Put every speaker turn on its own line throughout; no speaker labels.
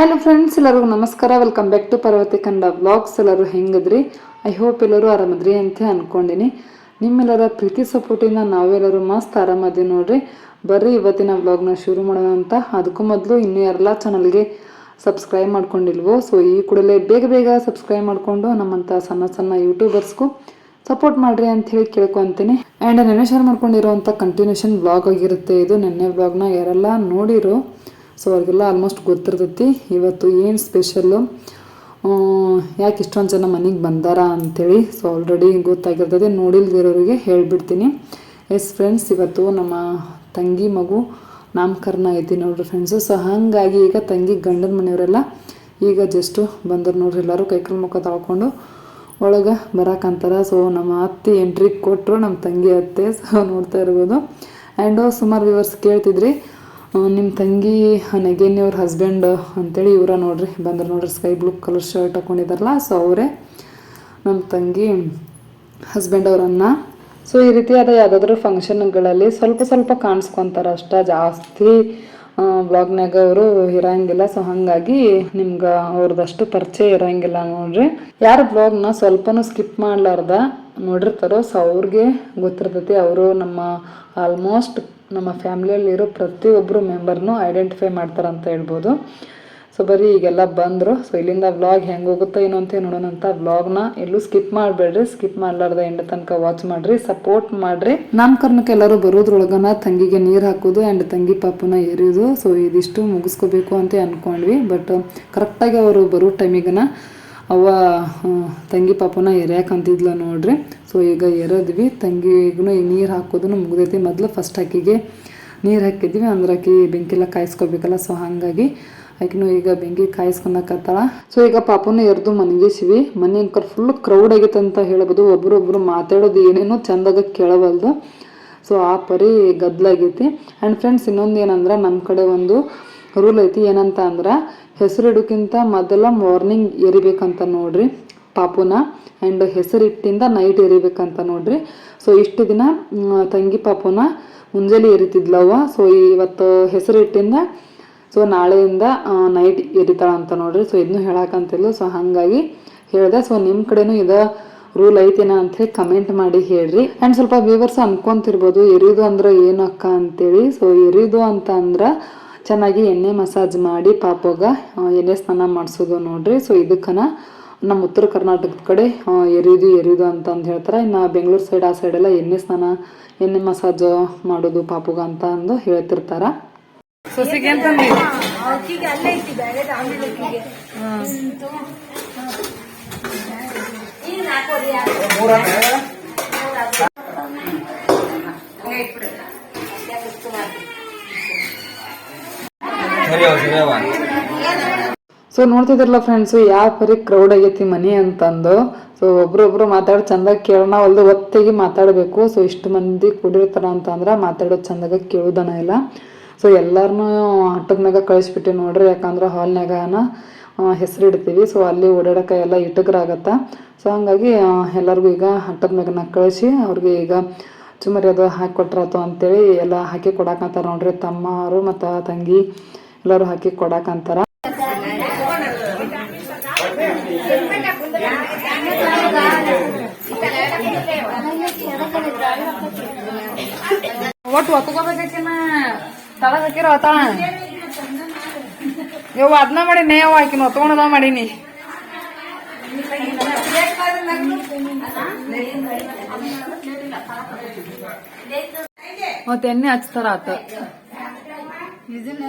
Hello friends ಎಲ್ಲರಿಗೂ ನಮಸ್ಕಾರ. Welcome back to Parvati Kannada vlogs ಎಲ್ಲರೂ ಹೆಂಗದ್ರಿ? ಐ ಹೋಪ್ ಎಲ್ಲರೂ ಆರಾಮದ್ರಿ ಅಂತ ಅನ್ಕೊಂಡಿನಿ. ನಿಮ್ಮೆಲ್ಲರ ಪ್ರೀತಿ ಸಪೋರ್ಟಿಂದ ನಾವೆಲ್ಲರೂ ಮಸ್ತ್ ಆರಾಮದಿ ನೋಡ್ರಿ. ಬರ್ರಿ, ಇವತ್ತಿನ ವ್ಲಾಗ್ನ ಶುರು ಮಾಡೋಣ ಅಂತ. ಅದಕ್ಕೂ ಮೊದಲು ಇನ್ನೂ ಎಲ್ಲ ಚಾನಲ್ಗೆ ಸಬ್ಸ್ಕ್ರೈಬ್ ಮಾಡ್ಕೊಂಡಿಲ್ವೋ ಸೊ ಈ ಕೂಡಲೇ ಬೇಗ ಬೇಗ ಸಬ್ಸ್ಕ್ರೈಬ್ ಮಾಡಿಕೊಂಡು ನಮ್ಮಂಥ ಸಣ್ಣ ಸಣ್ಣ ಯೂಟ್ಯೂಬರ್ಸ್ಗೂ ಸಪೋರ್ಟ್ ಮಾಡ್ರಿ ಅಂತ ಹೇಳಿ ಕೇಳ್ಕೊತೀನಿ. ಆ್ಯಂಡ್ ನೆನ್ನೆ ಶೇರ್ ಮಾಡ್ಕೊಂಡಿರೋಂಥ ಕಂಟಿನ್ಯೂಷನ್ ಬ್ಲಾಗ್ ಆಗಿರುತ್ತೆ. ಇದು ನೆನ್ನೆ ವ್ಲಾಗ್ನ ಯಾರೆಲ್ಲ ನೋಡಿರೋ ಸೊ ಅವ್ರಿಗೆಲ್ಲ ಆಲ್ಮೋಸ್ಟ್ ಗೊತ್ತಿರ್ತೈತಿ. ಇವತ್ತು ಏನು ಸ್ಪೆಷಲ್ಲು ಯಾಕೆ ಇಷ್ಟೊಂದು ಜನ ಮನೆಗೆ ಬಂದಾರ ಅಂಥೇಳಿ ಸೊ ಆಲ್ರೆಡಿ ಗೊತ್ತಾಗಿರ್ತದೆ ನೋಡಿಲ್ದಿರೋರಿಗೆ ಹೇಳಿಬಿಡ್ತೀನಿ. ಎಸ್ ಫ್ರೆಂಡ್ಸ್ ಇವತ್ತು ನಮ್ಮ ತಂಗಿ ಮಗು ನಾಮಕರಣ ಐತಿ ನೋಡ್ರಿ ಫ್ರೆಂಡ್ಸು ಸೊ ಹಾಗಾಗಿ ಈಗ ತಂಗಿ ಗಂಡನ ಮನೆಯವರೆಲ್ಲ ಈಗ ಜಸ್ಟು ಬಂದರು ನೋಡ್ರಿ ಎಲ್ಲರೂ ಕೈಕಲ್ ಮುಖ ತೊಳ್ಕೊಂಡು ಒಳಗೆ ಬರಾಕಂತಾರ ಸೊ ನಮ್ಮ ಅತ್ತೆ ಎಂಟ್ರಿ ಕೊಟ್ಟರು ನಮ್ಮ ತಂಗಿ ಅತ್ತೆ ಸೊ ನೋಡ್ತಾ ಇರ್ಬೋದು. ಆ್ಯಂಡ್ ಸುಮಾರು ವಿವರ್ಸ್ ಕೇಳ್ತಿದ್ರಿ. ನಿಮ್ಮ ತಂಗಿ ನಗೇನಿ ಅವ್ರ ಹಸ್ಬೆಂಡ್ ಅಂತೇಳಿ ಇವರ ನೋಡ್ರಿ. ಬಂದ್ರೆ ನೋಡ್ರಿ ಸ್ಕೈ ಬ್ಲೂ ಕಲರ್ ಶರ್ಟ್ ಹಾಕೊಂಡಿದಾರಲ್ಲ ಸೊ ಅವರೇ ನಮ್ಮ ತಂಗಿ ಹಸ್ಬೆಂಡ್ ಅವರನ್ನ. ಸೊ ಈ ರೀತಿಯಾದ ಯಾವುದಾದ್ರೂ ಫಂಕ್ಷನ್ಗಳಲ್ಲಿ ಸ್ವಲ್ಪ ಸ್ವಲ್ಪ ಕಾಣಿಸ್ಕೊತಾರೆ ಅಷ್ಟ. ಜಾಸ್ತಿ ಬ್ಲಾಗ್ನಾಗ ಅವರು ಇರಂಗಿಲ್ಲ. ಸೊ ಹಾಗಾಗಿ ನಿಮ್ಗೆ ಅವ್ರದಷ್ಟು ಪರಿಚಯ ಇರಂಗಿಲ್ಲ ನೋಡ್ರಿ. ಯಾರು ಬ್ಲಾಗ್ನ ಸ್ವಲ್ಪನೂ ಸ್ಕಿಪ್ ಮಾಡ್ಲಾರ್ದ ನೋಡಿರ್ತಾರೋ ಸೊ ಅವ್ರಿಗೆ ಗೊತ್ತಿರ್ತೈತಿ. ಅವರು ನಮ್ಮ ಆಲ್ಮೋಸ್ಟ್ ನಮ್ಮ ಫ್ಯಾಮಿಲಿಯಲ್ಲಿರೋ ಪ್ರತಿಯೊಬ್ಬರು ಮೆಂಬರ್ನೂ ಐಡೆಂಟಿಫೈ ಮಾಡ್ತಾರಂತ ಹೇಳ್ಬೋದು. ಸೊ ಬರೀ ಈಗೆಲ್ಲ ಬಂದರು. ಸೊ ಇಲ್ಲಿಂದ ವ್ಲಾಗ್ ಹೆಂಗೆ ಹೋಗುತ್ತೋ ಏನೋ ಅಂತ ನೋಡೋಣ ಅಂತ ವ್ಲಾಗ್ನ ಎಲ್ಲೂ ಸ್ಕಿಪ್ ಮಾಡಬೇಡ್ರಿ. ಸ್ಕಿಪ್ ಮಾಡಲಾರ್ದ ಎಂಡ ತನಕ ವಾಚ್ ಮಾಡಿರಿ, ಸಪೋರ್ಟ್ ಮಾಡಿರಿ. ನಾಮಕರಣಕ್ಕೆ ಎಲ್ಲರೂ ಬರೋದ್ರೊಳಗನ ತಂಗಿಗೆ ನೀರು ಹಾಕೋದು ಆ್ಯಂಡ್ ತಂಗಿ ಪಾಪನ ಎರಿಯೋದು. ಸೊ ಇದಿಷ್ಟು ಮುಗಿಸ್ಕೋಬೇಕು ಅಂತ ಅಂದ್ಕೊಂಡ್ವಿ ಬಟ್ ಕರೆಕ್ಟಾಗಿ ಅವರು ಬರೋ ಟೈಮಿಗನ ಅವ್ವ ತಂಗಿ ಪಾಪನ ಎರ್ಯಾಕಂತಿದ್ಲ ನೋಡ್ರಿ. ಸೊ ಈಗ ಎರದ್ವಿ. ತಂಗಿಗೂ ನೀರು ಹಾಕೋದನ್ನು ಮುಗ್ದೈತಿ. ಮೊದಲು ಫಸ್ಟ್ ಆಕಿಗೆ ನೀರು ಹಾಕಿದ್ವಿ. ಅಂದ್ರೆ ಆಕಿ ಬೆಂಕಿಲ್ಲ ಕಾಯಿಸ್ಕೋಬೇಕಲ್ಲ ಸೊ ಹಾಗಾಗಿ ಆಕಿನೂ ಈಗ ಬೆಂಕಿ ಕಾಯಿಸ್ಕೊಳಕತ್ತಾಳ ಸೊ ಈಗ ಪಾಪನ ಎರೆದು ಮನೆಗಿಸಿವಿ ಮನೆ ಅಂಕರ್ ಫುಲ್ ಕ್ರೌಡ್ ಆಗೈತೆ ಅಂತ ಹೇಳ್ಬೋದು. ಒಬ್ರೊಬ್ರು ಮಾತಾಡೋದು ಏನೇನೋ ಚಂದಾಗ ಕೇಳವಲ್ದು. ಸೊ ಆ ಪರಿ ಗದ್ದಲಾಗೈತಿ ಆ್ಯಂಡ್ ಫ್ರೆಂಡ್ಸ್ ಇನ್ನೊಂದು ಏನಂದ್ರೆ ನಮ್ಮ ಕಡೆ ಒಂದು ರೂಲ್ ಐತಿ ಏನಂತ ಅಂದ್ರೆ ಹೆಸರಿಡೋಕ್ಕಿಂತ ಮೊದಲ ಮಾರ್ನಿಂಗ್ ಎರಿಬೇಕಂತ ನೋಡ್ರಿ ಪಾಪುನ ಆ್ಯಂಡ್ ಹೆಸರಿಟ್ಟಿಂದ ನೈಟ್ ಎರಿಬೇಕಂತ ನೋಡ್ರಿ. ಸೊ ಇಷ್ಟು ದಿನ ತಂಗಿ ಪಾಪುನ ಮುಂಜಾನೆ ಎರಿತಿದ್ಲವ ಸೊ ಇವತ್ತು ಹೆಸರಿಟ್ಟಿಂದ ಸೊ ನಾಳೆಯಿಂದ ನೈಟ್ ಎರಿತಾಳ ಅಂತ ನೋಡ್ರಿ. ಸೊ ಇದನ್ನು ಹೇಳಕ್ಕಂತಿಲ್ಲ ಸೊ ಹಾಗಾಗಿ ಹೇಳ್ದೆ. ಸೊ ನಿಮ್ಮ ಕಡೆನೂ ಇದ ರೂಲ್ ಐತೇನ ಅಂತ ಹೇಳಿ ಕಮೆಂಟ್ ಮಾಡಿ ಹೇಳ್ರಿ. ಆ್ಯಂಡ್ ಸ್ವಲ್ಪ ವ್ಯೂವರ್ಸ್ ಅನ್ಕೊಂತಿರ್ಬೋದು ಎರಿದು ಅಂದ್ರೆ ಏನು ಅಕ್ಕ ಅಂತೇಳಿ. ಸೊ ಎರಿದು ಅಂತ ಅಂದ್ರೆ ಚೆನ್ನಾಗಿ ಎಣ್ಣೆ ಮಸಾಜ್ ಮಾಡಿ ಪಾಪಗ ಎಣ್ಣೆ ಸ್ನಾನ ಮಾಡಿಸೋದು ನೋಡ್ರಿ. ಸೊ ಇದಕ್ಕನ ನಮ್ಮ ಉತ್ತರ ಕರ್ನಾಟಕದ ಕಡೆ ಎರಿಯೋದು ಎರಿದು ಎರಿದು ಅಂತ ಅಂದ್ ಹೇಳ್ತಾರೆ. ಇನ್ನು ಬೆಂಗಳೂರು ಸೈಡ್ ಆ ಸೈಡೆಲ್ಲ ಎಣ್ಣೆ ಸ್ನಾನ ಎಣ್ಣೆ ಮಸಾಜ್ ಮಾಡೋದು ಪಾಪುಗ ಅಂತ ಅಂದು ಹೇಳ್ತಿರ್ತಾರ. ಸೊಸಿಗೆ
ಅಂತ
ಸೊ ನೋಡ್ತಿದ್ರಲ್ಲ ಫ್ರೆಂಡ್ಸು ಯಾವ ಪರಿ ಕ್ರೌಡ್ ಆಗೈತಿ ಮನೆ ಅಂತಂದು. ಸೊ ಒಬ್ರೊಬ್ರು ಮಾತಾಡೋ ಚಂದಾಗ ಕೇಳೋಣ, ಹೊಲ್ದು ಒತ್ತಿಗೆ ಮಾತಾಡಬೇಕು. ಸೊ ಇಷ್ಟು ಮಂದಿ ಕೂಡಿರ್ತಾರ ಅಂತಂದ್ರೆ ಮಾತಾಡೋದು ಚಂದಾಗ ಕೇಳೋದನ ಇಲ್ಲ. ಸೊ ಎಲ್ಲರನ್ನೂ ಮ್ಯಾಗ ಕಳಿಸ್ಬಿಟ್ಟು ನೋಡ್ರಿ, ಯಾಕಂದ್ರೆ ಹಾಲ್ನಾಗನ ಹೆಸರು ಇಡ್ತೀವಿ. ಸೊ ಅಲ್ಲಿ ಓಡಾಡಕ್ಕೆ ಎಲ್ಲ ಇಟಗ್ರಾಗತ್ತ ಸೊ ಹಂಗಾಗಿ ಎಲ್ಲರಿಗೂ ಈಗ ಹಟ್ಟದ ಮ್ಯಾಗನ ಕಳಿಸಿ, ಅವ್ರಿಗೆ ಈಗ ಚುಮರಿ ಅದು ಹಾಕಿ ಕೊಟ್ರಾತು ಅಂತೇಳಿ ಎಲ್ಲ ಹಾಕಿ ಕೊಡಕತ್ತಾರ ನೋಡ್ರಿ ತಮ್ಮರು ಮತ್ತು ತಂಗಿ. ಎಲ್ಲರೂ ಹಾಕಿ ಕೊಡಾಕಂತಾರ ಒಟ್ಟು ಒತ್ಕೋಬೇಕಿನ ತಳಗ ಹಾಕಿರ ಆತ? ಯವ್ವ ಅದನ್ನ ಮಾಡಿ ನೇವ್ ಹಾಕಿನ ಒತ್ಕೊಂಡದ ಮಾಡೀನಿ. ಮತ್ತೆ ಎಣ್ಣೆ ಹಚ್ತಾರ ಆತ.
ಇದನ್ನ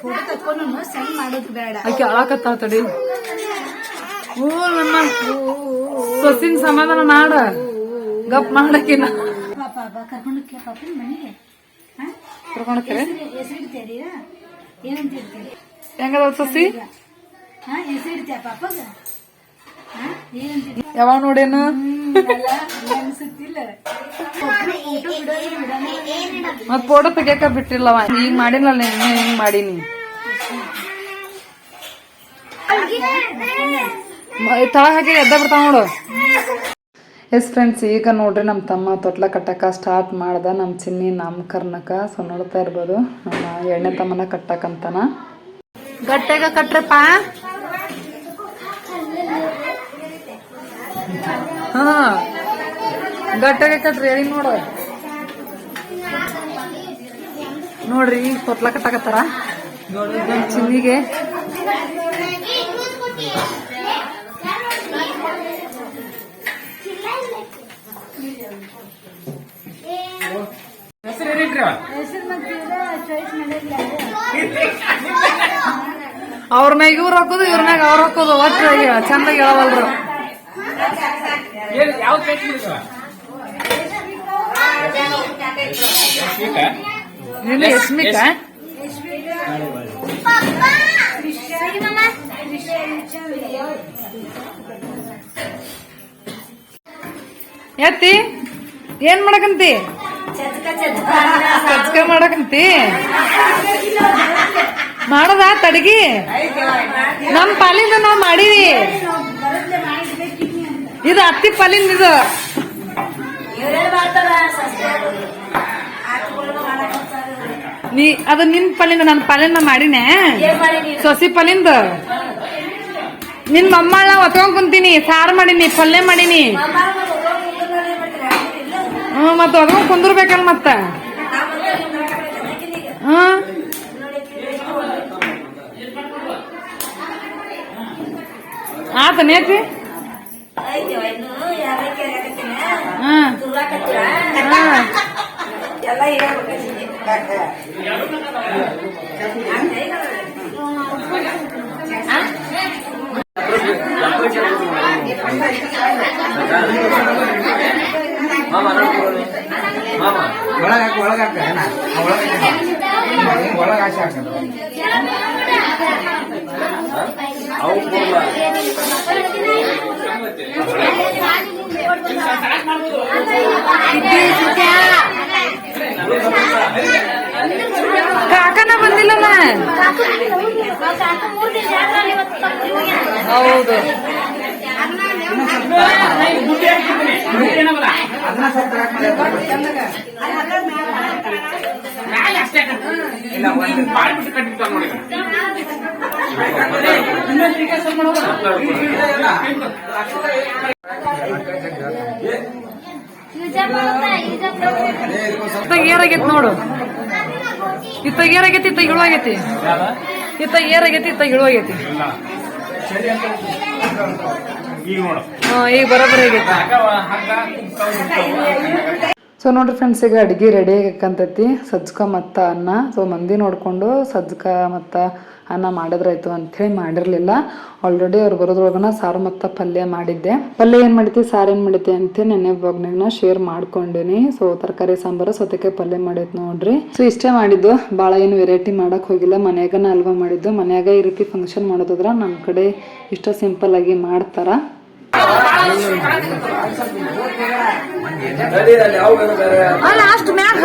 ಫೋಟೋ ತಕ್ಕೊಂಡು ಸೆಂಡ್ ಮಾಡೋದು ಬೇಡ.
ಆಕೆ ಅಳಾಕತ್ತಾಳ ತಡಿ. ನನ್ನ ಸೊಸಿನ ಸಮಾಧಾನ ಮಾಡ. ಗಪ್ ಮಾಡಕಿನ
ಪಾಪ ಪಾಪ ಕರ್ಕೊಂಡು ಪಾಪನ ಮನೆಗೆ?
ಕರ್ಕೊಂಡ್ರೆ
ಹೆಸರಿಡ್ತೀರಿ ಏನಂತ ಹೇಳ್ತೀರಿ
ಹೆಂಗದ ಸೊಸಿ?
ಹಾ ಹೆಸರಿಡ್ತೀಯ ಪಾಪಗ? ಹಾ ಏನಂತೀರಿ
ಯಾವಾಗ ನೋಡೇನು?
ಅನ್ಸುತ್ತಿಲ್ಲ.
ಮತ್ ಫೋಟೋ ತೆಗಿಯಕ ಬಿಟ್ಟಿಲ್ಲವ. ಈಗ ಮಾಡಿನಲ್ಲ ನೀನು, ಹಿಂಗ್ ಮಾಡೀನಿ. ತಳ ಹಾಕಿ ಎದ್ದ ಬಿಡ್ತಾವ ನೋಡು. ಎಸ್ ಫ್ರೆಂಡ್ಸ್ ಈಗ ನೋಡ್ರಿ ನಮ್ಮ ತಮ್ಮ ತೊಟ್ಲ ಕಟ್ಟಕ ಸ್ಟಾರ್ಟ್ ಮಾಡ್ದ. ನಮ್ಮ ಚಿನ್ನಿ ನಾಮಕರ್ಣಕ ಸೊ ನೋಡ್ತಾ ಇರ್ಬೋದು. ನಮ್ಮ ಎಣ್ಣೆ ತಮ್ಮನ ಕಟ್ಟಕ್ಕಂತನ
ಗಟ್ಟೆಗ ಕಟ್ರಪ್ಪ. ಹಾ. ಗಟ್ಟೆಗೆ ಕಟ್ರಿ ಹೇಳಿ ನೋಡು. ನೋಡ್ರಿ ಈಗ ನಮ್ ಚಿನ್ನಿಗೆ. ಅವ್ರನ್ನ ಇವ್ರು ಹಾಕೋದು ಇವ್ರ ಮ್ಯಾಗ ಅವ್ರ ಹಾಕೋದು ಒಟ್ಟು ಚಂದಾಗಿ ಹೇಳವಲ್ರು. ಯಸ್ಮಿಕ ಎತ್ತಿ ಏನ್ ಮಾಡಕಂತಿ? ಚಚ್ಕ ಮಾಡಕಂತಿ? ಮಾಡದ ತಡಗಿ? ನಮ್ ಪಾಲಿಂದ ನಾವ್ ಮಾಡಿವಿ. ಇದು ಅತ್ತಿ ಪಾಲಿಂದ ಇದು. ನೀ, ಅದು ನಿನ್ ಪಲ್ಲಿಂದ, ನನ್ ಪಲ್ಲಿಂದ ಮಾಡಿನೇ. ಸೊಸಿ ಪಲ್ಲಿಂದ. ನಿನ್ ಮಮ್ಮಳ ಒತ್ಕೊಂಡ್ ಕುಂತೀನಿ, ಸಾರು ಮಾಡೀನಿ, ಪಲ್ಯ ಮಾಡೀನಿ. ಹ್ಮ್ ಮತ್ತ ಅದ್ಕೊಂಡ್ ಕುಂದಿರ್ಬೇಕಲ್ ಮತ್ತ. ಹ್ಮ್ ಆತ ನೇತಿ ಹ್ಮ್ ಹ್ಮ್ ಹೌದು.
ಇಲ್ಲ ಒಂದು
ಇತ್ತ ಏರಾಗೈತಿ ನೋಡು. ಇತ್ತ ಏರಾಗೈತಿ ಇತ್ತ ಇಳುವಾಗೈತಿ ಇತ್ತ ಏರಾಗೈತಿ ಇತ್ತ ಇಳುವಾಗೈತಿ
ಈಗ
ಬರೋಬ್ಬರ ಸೊ ನೋಡ್ರಿ ಫ್ರೆಂಡ್ಸ್ ಈಗ ಅಡುಗೆ ರೆಡಿ ಆಗಕ್ಕಂತೈತಿ. ಸಜ್ಕ ಮತ್ತ ಅನ್ನ. ಸೊ ಮಂದಿ ನೋಡಿಕೊಂಡು ಸಜ್ಕ ಮತ್ತು ಅನ್ನ ಮಾಡಿದ್ರಾಯ್ತು ಅಂಥೇಳಿ ಮಾಡಿರಲಿಲ್ಲ ಆಲ್ರೆಡಿ ಅವ್ರು ಬರೋದ್ರೊಳಗನ ಸಾರು ಮತ್ತು ಪಲ್ಯ ಮಾಡಿದ್ದೆ ಪಲ್ಯ ಏನು ಮಾಡಿದ್ದೆ ಸಾರು ಏನು ಮಾಡಿದ್ದೆ ಅಂತ ನೆನ್ನೆ ಬ್ಲಾಗ್ನಾಗ ಶೇರ್ ಮಾಡ್ಕೊಂಡೇನಿ ಸೊ ತರಕಾರಿ ಸಾಂಬಾರು ಸೌತೆಕಾಯಿ ಪಲ್ಯ ಮಾಡೈತೆ ನೋಡ್ರಿ ಸೊ ಇಷ್ಟೇ ಮಾಡಿದ್ದು ಭಾಳ ಏನು ವೆರೈಟಿ ಮಾಡಕ್ ಹೋಗಿಲ್ಲ ಮನೆಯಾಗನ ಅಲ್ವಾ ಮಾಡಿದ್ದು ಮನೆಯಾಗ ಈ ರೀತಿ ಫಂಕ್ಷನ್ ಮಾಡೋದ್ರ ನಮ್ಮ ಕಡೆ ಇಷ್ಟ ಸಿಂಪಲ್ ಆಗಿ ಮಾಡ್ತಾರ ಲಾಸ್ಟ್ ಮ್ಯಾಗ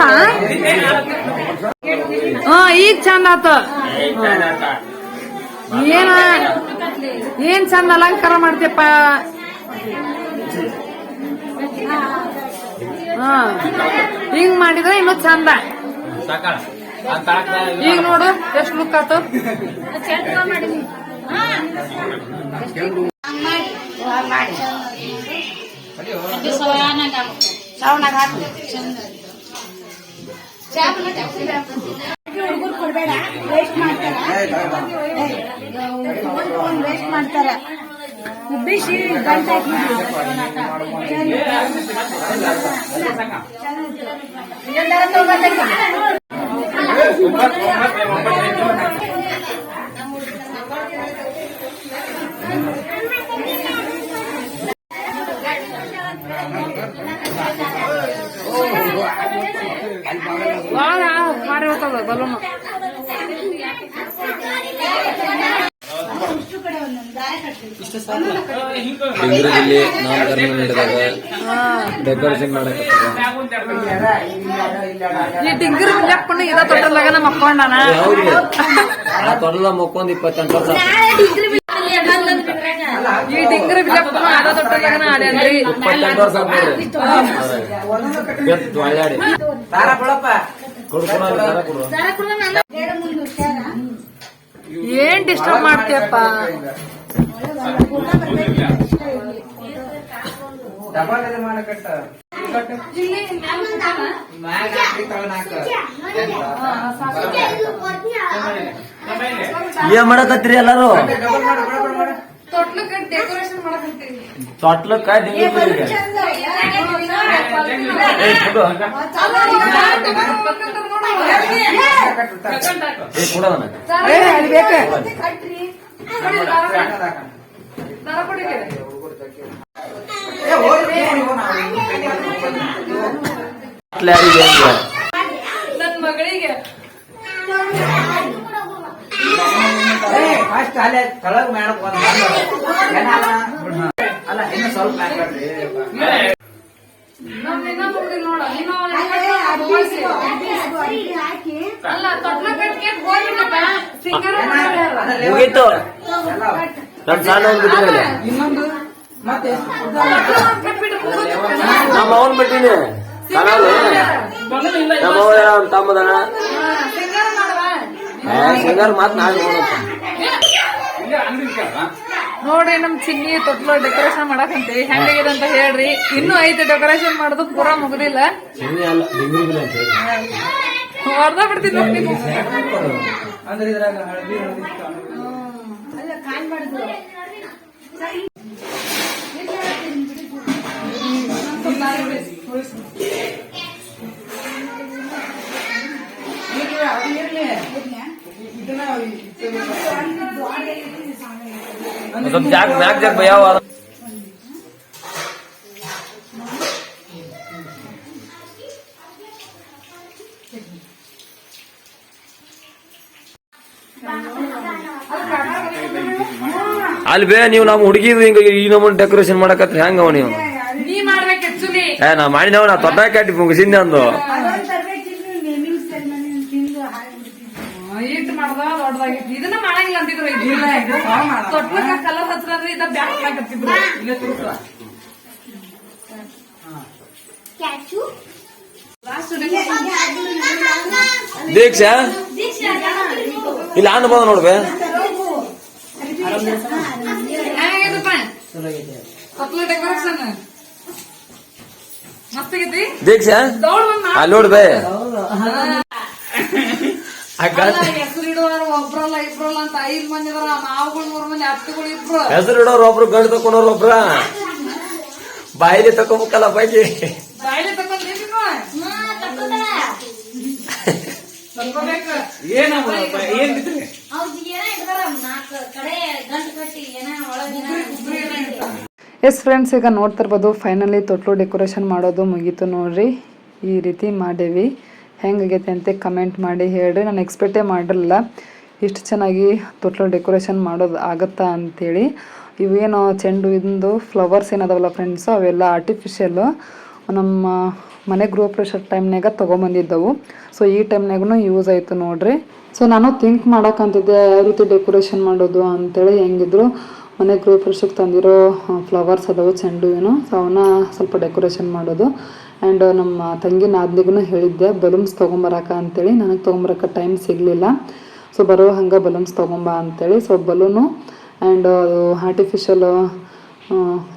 ಹಾ ಈಗ ಚಂದ ಆತ. ಏನ ಏನ್ ಚಂದ ಅಲಂಕಾರ ಮಾಡ್ತೀಯಪ್ಪ? ಹಾ ಹಿಂಗ್ ಮಾಡಿದ್ರೆ ಇನ್ನು ಚಂದ. ಈಗ ನೋಡು ಎಷ್ಟು ಲುಕ್ ಆತು?
ಹುಡುಗರು ಕೊಡ್ಬೇಡ? ವೇಸ್ಟ್ ಮಾಡ್ತಾರ? ವೇಸ್ಟ್ ಮಾಡ್ತಾರ? ಉಬ್ಬಿಸಿ ಗಂಟೆ
ಒಳಗ ಮಾರಿ ಹೋಗ್ತದ ಬಲೂನು
ಬೆಂಗಳೂರಲ್ಲಿ ನಾಮಕರಣ ನಡೆದಾಗ ಡೆಕೋರೇಷನ್ ಮಾಡಕ್
ಈ ಡಿಗ್ರಿ ಬಿಲ್ಲಪ್ಪಣ್ಣ ಇದ ತೊಟ್ಟಲ್ದಾಗ ನಮ್ಮ
ಹೌದ್ರಿ ಆ ತೊಡಲ ಮಕ್ಕೊಂದ್ ಇಪ್ಪತ್ತೆಂಟು ವರ್ಷ.
ಆಡ್ಯಾನ್ರಿ
ಇಪ್ಪತ್ತೆಂಟು ವರ್ಷ ಕೊಡು
ಏನ್ ಡಿಸ್ಟರ್ಬ್ ಮಾಡ್ತೀಯಪ್ಪ?
ಡಬಲ್ ಮಾಡಕಟ್ಟ.
ಏನ್ ಮಾಡಕತ್ತೀರಿ ಎಲ್ಲಾರು?
ಡಬಲ್ ಮಾಡು, ಡಬಲ್ ಮಾಡು.
ತೊಟ್ಲಕ್ಕೆ ಡೆಕೋರೇಷನ್ ಮಾಡಕಂತೀವಿ
ತೊಟ್ಲಕ್ಕ ಡಿಂಗಿ ಬಿಲ್ಲಿಗೆ. ಏ, ಕೊಡು. ಏ, ಕೊಡು ಅದನ್ನ.
ಸಣ್ಣದ್ ಹಾಕ. ಏ, ಹೋಗ್ರಿ, ಹೋಗ್ರಿ, ಹೋಗ್ರಿ.
ತೊಟ್ಲು ಯಾರಿಗೆ ಅಂದ್ರೆ?
ನನ್ ಮಗಳಿಗೆ
first ಅಲ್ಲೇ ತಳಗ್ ಮಾಡಕ್ ಬಂದ್ ಅಲ್ಲ ಇನ್ನು ಸ್ವಲ್ಪ
ಮುಗೀತು ನಮ್
ಇನ್ನೊಂದು ಮತ್ತೆ
ನಮ್ಮ ಅವನ್ ಬಿಟ್ಟಿನಿ. ನಮ್ಮ ತಮ್ಮದನ?
ಸಿಂಗರ್
ಮಾತ್ ನಾಳೆ ನೋಡಪ್ಪ.
ನೋಡ್ರಿ ನಮ್ ಚಿನ್ನಿ ತೊಟ್ಲು ಡೆಕೋರೇಷನ್ ಮಾಡಕಂತೀವಿ ಹೆಂಗಾಗಿದೆ ಅಂತ ಹೇಳ್ರಿ. ಇನ್ನೂ ಐತೆ ಡೆಕೋರೇಷನ್ ಮಾಡೋದು ಪೂರಾ ಮುಗ್ದಿಲ್ಲ.
ಚಿನ್ನಿ ಅಲ್ಲ ಡಿಂಗ್ರಿ ಅಂತ
ಬಿಡ್ತೀನಿ ನೋಡಿ ನೀವು.
ಅಂದ್ರೆ ಇದ್ರಾಗ ಹಳದಿ ಹಳದಿ
ಅಲ್ಲ ಕಾಣ್ಬಾರ್ದು
ಸ್ವಲ್ಪ ಜಾಗ ಮ್ಯಾಕ್ ಜಾಗ ಭಯ ಅಲ್ಲಿ ಬೇ ನೀವು ನಮ್ಮ ಹುಡುಗಿದು ಹಿಂಗ ಈ ನಮ್ಮನ್ನ ಡೆಕೋರೇಷನ್ ಮಾಡಕತ್ರಿ ಹೆಂಗವ ನೀವು?
ನೀ ಮಾಡ್ಬೇಕು ಆಕ್ಚುಲಿ
ಏ ನಾ ಮಾಡಿನವ ನಾ ತೊಟ್ಟ ಕಟ್ಟಿ ಮುಗಿಸಿದ್ದೆ ಅಂದು.
ತೊಟ್ಲಕ್ಕ ಕಲರ್ ಹಚ್ಚಿದ್ರೆ ಇದ ಬ್ಯಾಕ್ ಹಾಕತ್ತಿದ್ರು
ಇಲ್ಲೇ ತುರುಕ
ದೀಕ್ಷಾ? ಇಲ್ಲ ಆನ್ ಬಂದ ನೋಡ್ಬೇ. ದೀಕ್ಷಾ? ಅಲ್ಲಿ ನೋಡ್ಬೇ
ಹೆಸರು ಒಬ್ರಲ್ಲ ಇಬ್ರಲ್ಲ ಅಂತ ಐದ್ ಮಂದಿ ಅದಾರ. ನಾವುಗಳು ಮೂರ್ ಮಂದಿ ಹತ್ತುಗಳು ಇಬ್ರು.
ಹೆಸರು ಇಡೋರು ಒಬ್ರು ಗಂಡು ತಕೊಂಡವ್ರು ಒಬ್ರ? ಬಾಯಿಲಿ ತಕೊಬೇಕಲ್ಲ ಬಾಯಿ?
ಬಾಯ್ಲೆ ಎಸ್ ಫ್ರೆಂಡ್ಸ್ ಈಗ ನೋಡ್ತಿರ್ಬೋದು ಫೈನಲಿ ತೊಟ್ಲು ಡೆಕೋರೇಷನ್ ಮಾಡೋದು ಮುಗೀತು ನೋಡ್ರಿ. ಈ ರೀತಿ ಮಾಡೇವಿ. ಹೆಂಗಾಗೈತೆ ಅಂತ ಕಮೆಂಟ್ ಮಾಡಿ ಹೇಳಿರಿ. ನಾನು ಎಕ್ಸ್ಪೆಕ್ಟೇ ಮಾಡಿರಲಿಲ್ಲ. ಇಷ್ಟು ಚೆನ್ನಾಗಿ ತೊಟ್ಲು ಡೆಕೋರೇಷನ್ ಮಾಡೋದು ಆಗುತ್ತಾ ಅಂಥೇಳಿ ಇವೇನು ಚೆಂಡು ಇಂದು ಫ್ಲವರ್ಸ್ ಏನದವಲ್ಲ ಫ್ರೆಂಡ್ಸು ಅವೆಲ್ಲ ಆರ್ಟಿಫಿಷಿಯಲ್ಲು ನಮ್ಮ ಮನೆ ಗೃಹ ಪ್ರೆಷರ್ ಟೈಮ್ನಾಗ ತೊಗೊಂಬಂದಿದ್ದವು. ಸೊ ಈ ಟೈಮ್ನಾಗೂ ಯೂಸ್ ಆಯಿತು ನೋಡ್ರಿ. ಸೊ ನಾನು ಥಿಂಕ್ ಮಾಡೋಕ್ಕಂತಿದ್ದೆ ಯಾವ ರೀತಿ ಡೆಕೋರೇಷನ್ ಮಾಡೋದು ಅಂತೇಳಿ. ಹೆಂಗಿದ್ರು ಮನೆ ಗೃಹ ಪ್ರೆಷರ್ಗೆ ತಂದಿರೋ ಫ್ಲವರ್ಸ್ ಅದಾವು, ಚೆಂಡು ಏನು. ಸೊ ಅವನ್ನ ಸ್ವಲ್ಪ ಡೆಕೋರೇಷನ್ ಮಾಡೋದು. ಆ್ಯಂಡ್ ನಮ್ಮ ತಂಗಿ ನಾದ್ನಿಗೂ ಹೇಳಿದ್ದೆ, ಬಲೂನ್ಸ್ ತೊಗೊಂಬರಕ ಅಂತೇಳಿ. ನನಗೆ ತೊಗೊಂಬರಕ ಟೈಮ್ ಸಿಗಲಿಲ್ಲ. ಸೊ ಬರೋ ಹಂಗೆ ಬಲೂನ್ಸ್ ತೊಗೊಂಬ ಅಂತೇಳಿ. ಸೊ ಬಲೂನು ಆ್ಯಂಡ್ ಆರ್ಟಿಫಿಷಿಯಲ್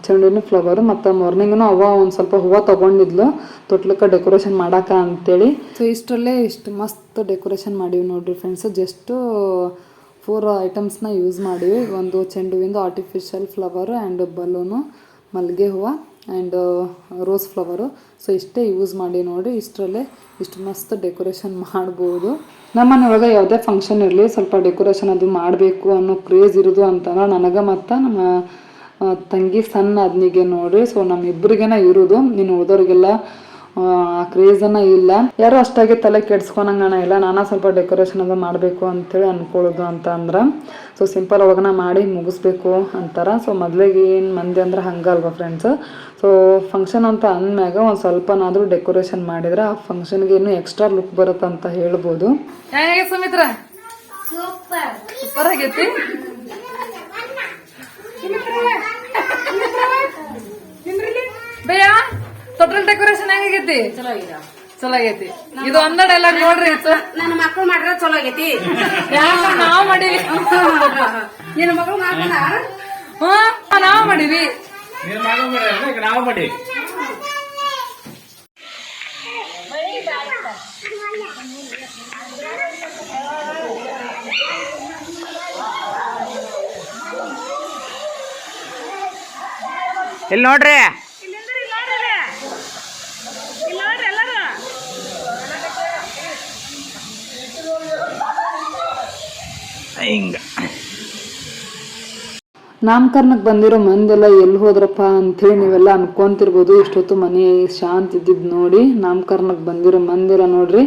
ಚೆಂಡಿನ ಫ್ಲವರು ಮತ್ತು ಮಾರ್ನಿಂಗ್ನು ಅವ ಒಂದು ಸ್ವಲ್ಪ ಹೂವು ತೊಗೊಂಡಿದ್ಲು. ತೊಟ್ಲಕ್ಕೆ ಡೆಕೋರೇಷನ್ ಮಾಡಾಕ ಅಂತೇಳಿ. ಸೊ ಇಷ್ಟರಲ್ಲೇ ಇಷ್ಟು ಮಸ್ತ್ ಡೆಕೋರೇಷನ್ ಮಾಡೀವಿ ನೋಡಿರಿ ಫ್ರೆಂಡ್ಸ್ ಜಸ್ಟು ಫೋರ್ ಐಟಮ್ಸ್ನ ಯೂಸ್ ಮಾಡೀವಿ. ಒಂದು ಚೆಂಡು ಹೂವಿಂದು ಆರ್ಟಿಫಿಷಿಯಲ್ ಫ್ಲವರು ಆ್ಯಂಡ್ ಬಲೂನು ಮಲ್ಲಿಗೆ ಹೂವು. ಆ್ಯಂಡ್ ರೋಸ್ ಫ್ಲವರು ಸೊ ಇಷ್ಟೇ ಯೂಸ್ ಮಾಡಿ ನೋಡಿ, ಇಷ್ಟರಲ್ಲೇ ಇಷ್ಟು ಮಸ್ತ್ ಡೆಕೋರೇಷನ್ ಮಾಡ್ಬೋದು. ನಮ್ಮನೆ ಒಳಗೆ ಯಾವುದೇ ಫಂಕ್ಷನ್ ಇರಲಿ, ಸ್ವಲ್ಪ ಡೆಕೋರೇಷನ್ ಅದು ಮಾಡಬೇಕು ಅನ್ನೋ ಕ್ರೇಜ್ ಇರೋದು ಅಂತಂದ್ರೆ ನನಗೆ ಮತ್ತು ನಮ್ಮ ತಂಗಿ ಸಣ್ಣ ಅದ್ನಿಗೆ ನೋಡ್ರಿ. ಸೊ ನಮ್ಮಿಬ್ಬರಿಗೇನ ಇರೋದು. ನೀನು ಉಳಿದವ್ರಿಗೆಲ್ಲ ಕ್ರೇಜನ ಇಲ್ಲ. ಯಾರು ಅಷ್ಟಾಗಿ ತಲೆ ಕೆಡ್ಸ್ಕೊಳಂಗಣ ಇಲ್ಲ. ನಾನಾ ಸ್ವಲ್ಪ ಡೆಕೋರೇಷನ್ ಅದು ಮಾಡಬೇಕು ಅಂತೇಳಿ ಅನ್ಕೊಳ್ಳೋದು ಅಂತ ಅಂದ್ರೆ ಸೊ ಸಿಂಪಲ್ ಒಳಗನ ಮಾಡಿ ಮುಗಿಸ್ಬೇಕು ಅಂತಾರೆ. ಸೊ ಮೊದಲಿಗೆ ಏನು ಮಂದಿ ಅಂದ್ರೆ ಹಂಗಲ್ವ ಫ್ರೆಂಡ್ಸ್ ಸೊ ಫಂಕ್ಷನ್ ಅಂತ ಅಂದಮ್ಯಾಗ ಒಂದು ಸ್ವಲ್ಪನಾದರೂ ಡೆಕೋರೇಷನ್ ಮಾಡಿದ್ರೆ ಆ ಫಂಕ್ಷನ್ಗೆ ಇನ್ನೂ ಎಕ್ಸ್ಟ್ರಾ ಲುಕ್ ಬರುತ್ತೆ ಅಂತ ಹೇಳ್ಬೋದು. ಸುಮಿತ್ರ?
ಸೂಪರ್
ಆಗೈತಿ? Total decoration ಹೆಂಗಾಗೈತಿ? ಚಲೋ ಆಗೈತಿ ಇದು ಒಂದ ಡೈಲಾಗ್ ನೋಡ್ರಿ ಇದು.
ನನ್ನ ಮಕ್ಕಳು ಮಾಡ್ರ ಚಲೋ ಆಗೈತಿ
ಯಾಕ ನಾವ್ ಮಾಡಿವಿ.
ನಿನ್ನ ಮಕ್ಕಳು ಮಾಡ್ತಾರ?
ಹಾ ನಾವ್ ಮಾಡಿವಿ.
ನಾವು ಮಾಡಿ.
ಇಲ್ಲಿ ನೋಡ್ರಿ. ಹಿಂಗ.
ನಾಮಕರಣಕ್ಕೆ ಬಂದಿರೋ ಮಂದೆಲ್ಲ ಎಲ್ಲಿ ಹೋದ್ರಪ್ಪ ಅಂಥೇಳಿ ನೀವೆಲ್ಲ ಅನ್ಕೊಂತಿರ್ಬೋದು. ಇಷ್ಟೊತ್ತು ಮನೆ ಶಾಂತ ಇದ್ದಿದ್ದು ನೋಡಿ ನಾಮಕರಣಕ್ಕೆ ಬಂದಿರೋ ಮಂದಿರ ನೋಡ್ರಿ.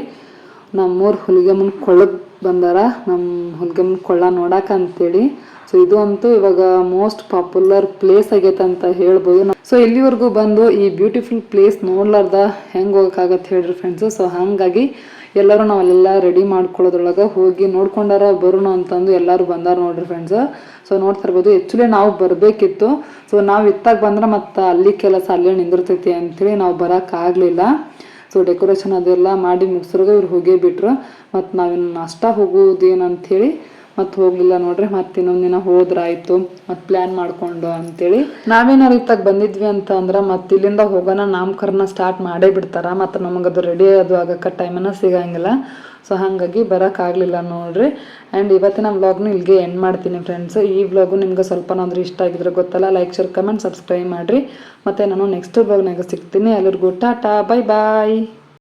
ನಮ್ಮೂರು ಹುಲಿಗೆಮ್ಮನ ಕೊಳ್ಳಕ್ ಬಂದಾರ. ನಮ್ಮ ಹುಲಿಗೆಮ್ಮನ ಕೊಳ್ಳ ನೋಡಾಕ ಅಂತೇಳಿ ಸೊ ಇದು ಅಂತೂ ಇವಾಗ ಮೋಸ್ಟ್ ಪಾಪ್ಯುಲರ್ ಪ್ಲೇಸ್ ಆಗೈತೆ ಅಂತ ಹೇಳ್ಬೋದು. ಸೊ ಇಲ್ಲಿವರೆಗೂ ಬಂದು ಈ ಬ್ಯೂಟಿಫುಲ್ ಪ್ಲೇಸ್ ನೋಡ್ಲಾರ್ದ ಹೆಂಗೆ ಹೋಗೋಕ್ಕಾಗತ್ತೆ ಹೇಳ್ರಿ ಫ್ರೆಂಡ್ಸು ಸೊ ಹಾಗಾಗಿ ಎಲ್ಲರೂ ನಾವೆಲ್ಲ ರೆಡಿ ಮಾಡ್ಕೊಳ್ಳೋದ್ರೊಳಗೆ ಹೋಗಿ ನೋಡ್ಕೊಂಡಾರ ಬರೋಣ ಅಂತಂದು ಎಲ್ಲರೂ ಬಂದಾರ ನೋಡ್ರಿ ಫ್ರೆಂಡ್ಸ್ ಸೊ ನೋಡ್ತಾ ಇರ್ಬೋದು ಆ್ಯಕ್ಚುಲಿ ನಾವು ಬರಬೇಕಿತ್ತು. ಸೊ ನಾವು ಇತ್ತಾಗ ಬಂದ್ರೆ ಮತ್ತು ಅಲ್ಲಿ ಕೆಲಸ ಅಲ್ಲೇ ನಿಂದಿರ್ತೈತಿ ಅಂಥೇಳಿ ನಾವು ಬರೋಕ್ಕಾಗಲಿಲ್ಲ ಸೊ ಡೆಕೋರೇಷನ್ ಅದೆಲ್ಲ ಮಾಡಿ ಮುಗಿಸ್ರಾಗ ಇವ್ರು ಹೋಗೇ ಬಿಟ್ರು. ಮತ್ತು ನಾವಿನ್ನು ನಾಷ್ಟ ಹೋಗೋದೇನು ಅಂಥೇಳಿ ಮತ್ತು ಹೋಗ್ಲಿಲ್ಲ ನೋಡ್ರಿ ಮತ್ತೆ ಇನ್ನೊಂದು ದಿನ ಹೋದ್ರಾಯ್ತು ಮತ್ತು ಪ್ಲ್ಯಾನ್ ಮಾಡ್ಕೊಂಡು ಅಂತೇಳಿ. ನಾವೇನಾರು ಇತ್ತಾಗ ಬಂದಿದ್ವಿ ಅಂತ ಅಂದ್ರೆ ಮತ್ತೆ ಇಲ್ಲಿಂದ ಹೋಗೋಣ, ನಾಮಕರಣ ಸ್ಟಾರ್ಟ್ ಮಾಡೇ ಬಿಡ್ತಾರ ಮತ್ತು ನಮಗದು ರೆಡಿ ಅದು ಆಗಕ್ಕೆ ಟೈಮನ್ನು ಸಿಗಂಗಿಲ್ಲ. ಸೊ ಹಾಗಾಗಿ ಬರೋಕ್ಕಾಗಲಿಲ್ಲ ನೋಡ್ರಿ. ಆ್ಯಂಡ್ ಇವತ್ತಿನ ವ್ಲಾಗ್ನು ಇಲ್ಲಿಗೆ ಎಂಡ್ ಮಾಡ್ತೀನಿ ಫ್ರೆಂಡ್ಸ್ ಈ ವ್ಲಾಗು ನಿಮ್ಗೆ ಸ್ವಲ್ಪನಾದ್ರೂ ಇಷ್ಟ ಆಗಿದ್ರೆ ಗೊತ್ತಲ್ಲ ಲೈಕ್ ಶೇರ್ ಕಮೆಂಟ್ ಸಬ್ಸ್ಕ್ರೈಬ್ ಮಾಡಿರಿ. ಮತ್ತು ನಾನು ನೆಕ್ಸ್ಟ್ ವ್ಲಾಗ್ನಾಗ ಸಿಗ್ತೀನಿ. ಎಲ್ಲರಿಗೂ ಟಾಟಾ ಬೈ ಬಾಯ್